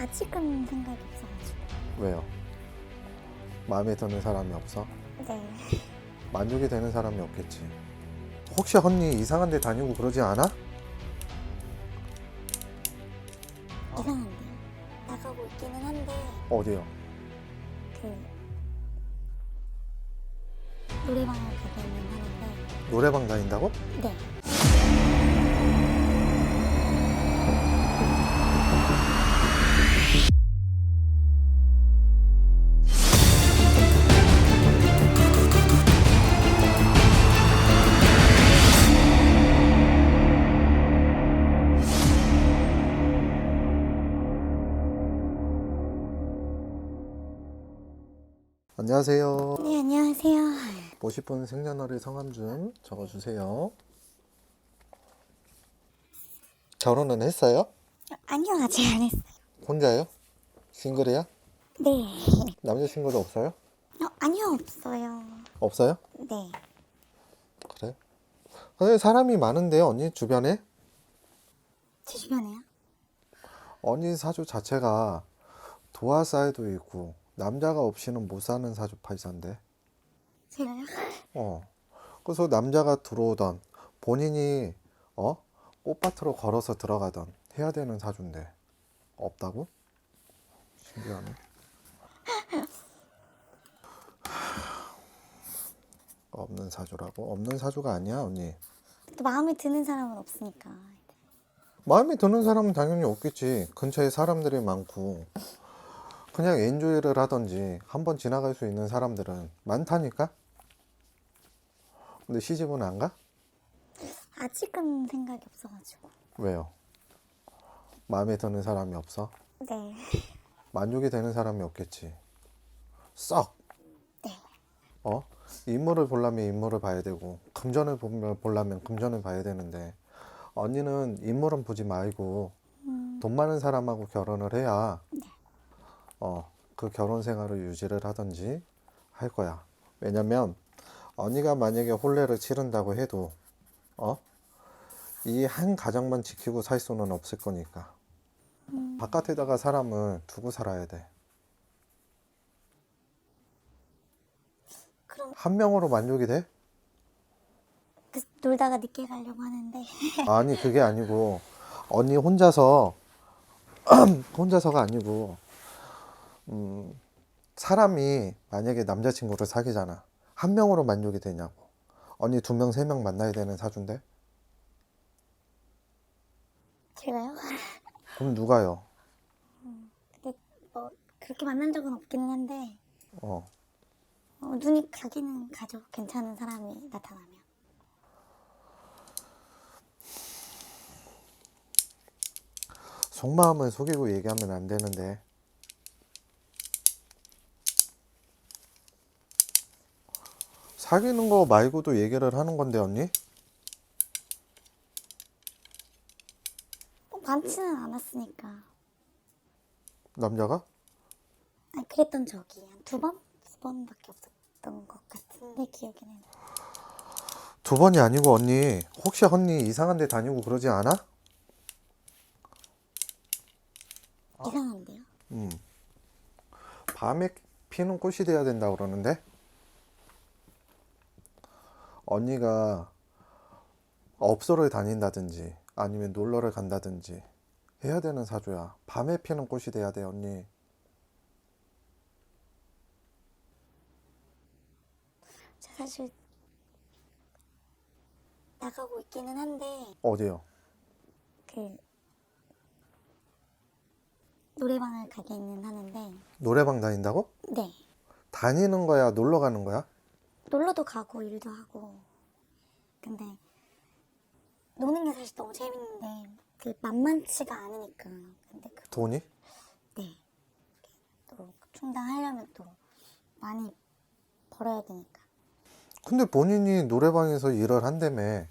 아직은 생각이 없어가지고. 왜요? 마음에 드는 사람이 없어? 네. 만족이 되는 사람이 없겠지. 혹시 언니 이상한 데 다니고 그러지 않아? 이상한데요. 나가고 있기는 한데 어디요? 그 노래방을 가기는 하는데 노래방 다닌다고? 네. 안녕하세요. 네 안녕하세요. 보실 분 생년월일 성함 좀 적어주세요. 결혼은 했어요? 아니요 아직 안 했어요. 혼자요? 싱글이야? 네. 남자친구도 없어요? 어, 아니요 없어요. 없어요? 네. 그래? 근데 사람이 많은데요, 언니 주변에? 제 주변에요? 언니 사주 자체가 도화사에도 있고 남자가 없이는 못 사는 사주파이자인데. 제가요? 어. 그래서 남자가 들어오던 본인이 어 꽃밭으로 걸어서 들어가던 해야 되는 사주인데 없다고? 신기하네. 없는 사주라고? 없는 사주가 아니야, 언니. 또 마음에 드는 사람은 없으니까. 마음에 드는 사람은 당연히 없겠지. 근처에 사람들이 많고. 그냥 엔조이를 하던지 한번 지나갈 수 있는 사람들은 많다니까? 근데 시집은 안 가? 아직은 생각이 없어가지고. 왜요? 마음에 드는 사람이 없어? 네. 만족이 되는 사람이 없겠지. 썩! 네. 어? 인물을 보려면 인물을 봐야 되고, 금전을 보려면 금전을 봐야 되는데, 언니는 인물은 보지 말고, 음, 돈 많은 사람하고 결혼을 해야, 네. 어, 그 결혼 생활을 유지를 하든지 할 거야. 왜냐면, 언니가 만약에 혼례를 치른다고 해도, 어? 이 한 가정만 지키고 살 수는 없을 거니까. 음, 바깥에다가 사람을 두고 살아야 돼. 그럼 한 명으로 만족이 돼? 그, 놀다가 늦게 가려고 하는데. 아니, 그게 아니고, 언니 혼자서, 혼자서가 아니고, 음, 사람이 만약에 남자친구를 사귀잖아. 한 명으로 만족이 되냐고. 언니 두 명, 세 명 만나야 되는 사주인데? 제가요? 그럼 누가요? 근데 뭐 그렇게 만난 적은 없기는 한데 어. 어, 눈이 가기는 가죠. 괜찮은 사람이 나타나면. 속마음을 속이고 얘기하면 안 되는데. 사귀는 거 말고도 얘기를 하는 건데, 언니? 뭐 많지는 않았으니까. 남자가? 아니 그랬던 적이 한 두 번? 두 번밖에 없었던 것 같은데 기억에는. 두 번이 아니고, 언니. 혹시 언니 이상한 데 다니고 그러지 않아? 이상한데요? 음. 밤에 피는 꽃이 돼야 된다 그러는데? 언니가 업소를 다닌다든지 아니면 놀러를 간다든지 해야 되는 사주야. 밤에 피는 꽃이 돼야 돼, 언니. 제가 사실 나가고 있기는 한데 어디요? 그 노래방을 가기는 하는데 노래방 다닌다고? 네 다니는 거야, 놀러 가는 거야? 놀러도 가고 일도 하고 근데 노는 게 사실 너무 재밌는데 그 만만치가 않으니까 근데 그 돈이? 네. 또 충당하려면 또 많이 벌어야 되니까. 근데 본인이 노래방에서 일을 한다며.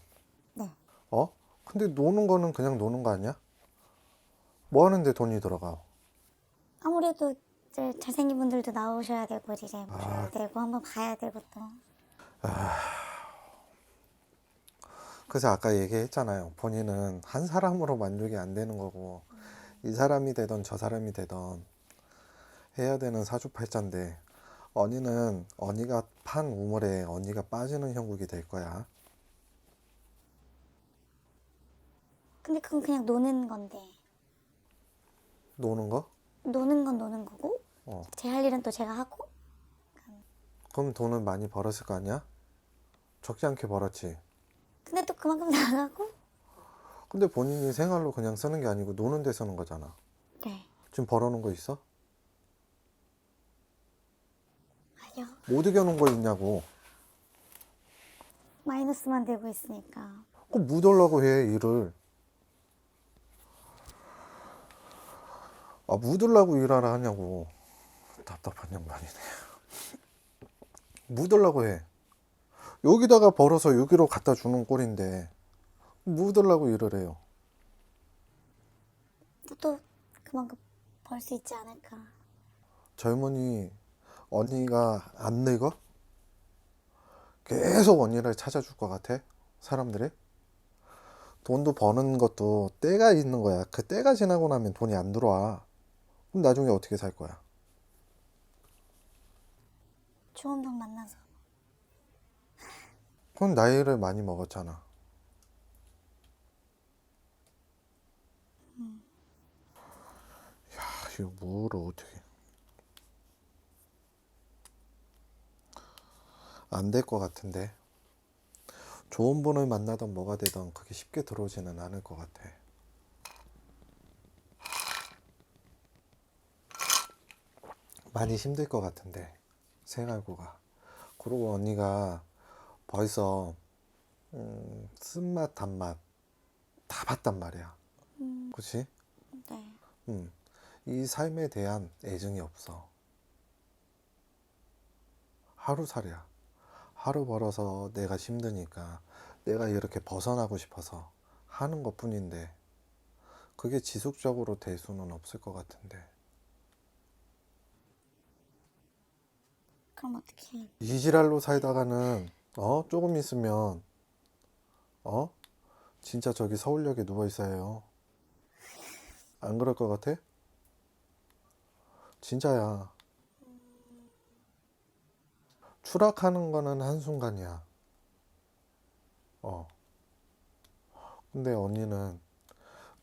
네. 어? 근데 노는 거는 그냥 노는 거 아니야? 뭐 하는데 돈이 들어가? 아무래도 이제 잘생긴 분들도 나오셔야 되고 이제 모셔야 아. 되고 한번 봐야 되고 또 그래서 아까 얘기했잖아요. 본인은 한 사람으로 만족이 안 되는 거고 이 사람이 되던 저 사람이 되던 해야 되는 사주팔자인데 언니는 언니가 판 우물에 언니가 빠지는 형국이 될 거야. 근데 그건 그냥 노는 건데 노는 거? 노는 건 노는 거고 어. 제 할 일은 또 제가 하고 그럼 돈은 많이 벌었을 거 아니야? 적지 않게 벌었지. 근데 또 그만큼 나가고 근데 본인이 생활로 그냥 쓰는 게 아니고 노는 데 쓰는 거잖아. 네 지금 벌어놓은 거 있어? 아니요 못 이겨놓은 거 있냐고. 마이너스만 되고 있으니까 그럼 묻으려고 해, 일을. 아, 묻으려고 일하라 하냐고. 답답한 양반이네. 묻으려고 해. 여기다가 벌어서 여기로 갖다 주는 꼴인데, 묻으려고 일을 해요. 또, 또 그만큼 벌 수 있지 않을까 젊은이 언니가 안 늙어? 계속 언니를 찾아줄 것 같아? 사람들이? 돈도 버는 것도 때가 있는 거야. 그 때가 지나고 나면 돈이 안 들어와. 그럼 나중에 어떻게 살 거야? 좋은 분 만나서 그건 나이를 많이 먹었잖아. 야, 이거 뭐를 어떻게. 안 될 것 같은데. 좋은 분을 만나던 뭐가 되던 그게 쉽게 들어오지는 않을 것 같아. 많이 힘들 것 같은데, 생활고가. 그리고 언니가 벌써 음, 쓴맛 단맛 다 봤단 말이야. 음, 그렇지? 네 음, 이 삶에 대한 애증이 없어. 하루살이야. 하루 벌어서 내가 힘드니까 내가 이렇게 벗어나고 싶어서 하는 것 뿐인데 그게 지속적으로 될 수는 없을 것 같은데 그럼 어떻게 해? 이 지랄로 살다가는 어 조금 있으면 어 진짜 저기 서울역에 누워 있어요. 안 그럴 것 같아? 진짜야. 추락하는 거는 한순간이야. 어. 근데 언니는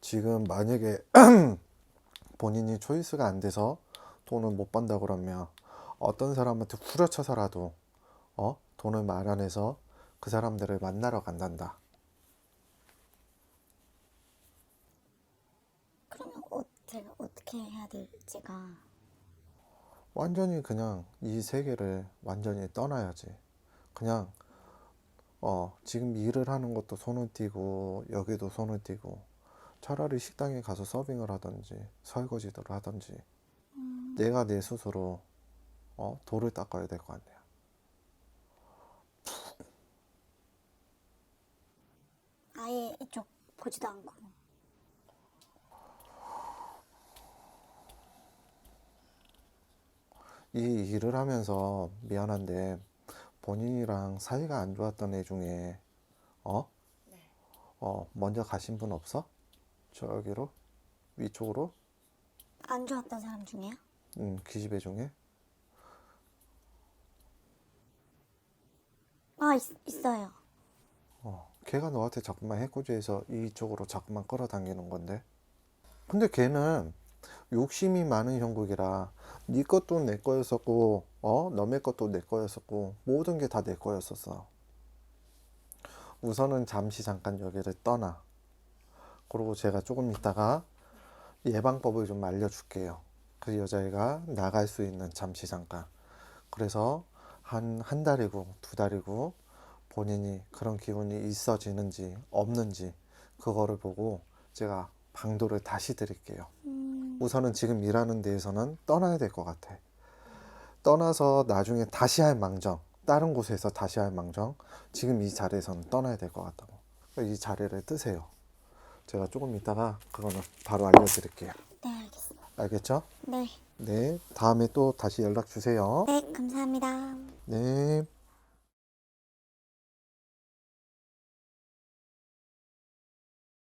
지금 만약에 본인이 초이스가 안 돼서 돈을 못 번다 그러면 어떤 사람한테 후려쳐서라도 어? 돈을 마련해서 그 사람들을 만나러 간단다. 그러면 어, 제가 어떻게 해야 될지가 완전히 그냥 이 세계를 완전히 떠나야지. 그냥 어 지금 일을 하는 것도 손을 띄고 여기도 손을 띄고 차라리 식당에 가서 서빙을 하든지 설거지를 하든지 내가 내 스스로 어 돌을 닦아야 될 것 같네요. 아예 이쪽 보지도 않고. 이 일을 하면서 미안한데 본인이랑 사이가 안 좋았던 애 중에 어? 어 먼저 가신 분 없어? 저기로? 위쪽으로? 안 좋았던 사람 중에요? 음 기집애 중에? 아 있, 있어요. 어 걔가 너한테 자꾸만 해코지해서 이쪽으로 자꾸만 끌어당기는 건데? 근데 걔는 욕심이 많은 형국이라 네 것도 내 거였었고 어? 너의 것도 내 거였었고 모든 게 다 내 거였었어. 우선은 잠시 잠깐 여기를 떠나. 그리고 제가 조금 있다가 예방법을 좀 알려줄게요. 그 여자애가 나갈 수 있는 잠시 잠깐. 그래서 한 한 달이고 두 달이고 본인이 그런 기운이 있어지는지 없는지 그거를 보고 제가 방도를 다시 드릴게요 음, 우선은 지금 일하는 데에서는 떠나야 될 것 같아. 떠나서 나중에 다시 할 망정, 다른 곳에서 다시 할 망정, 지금 이 자리에서는 떠나야 될 것 같다고. 이 자리를 뜨세요. 제가 조금 이따가 그거는 바로 알려드릴게요. 네 알겠습니다 알겠죠? 네, 네, 다음에 또 다시 연락 주세요. 네 감사합니다 네.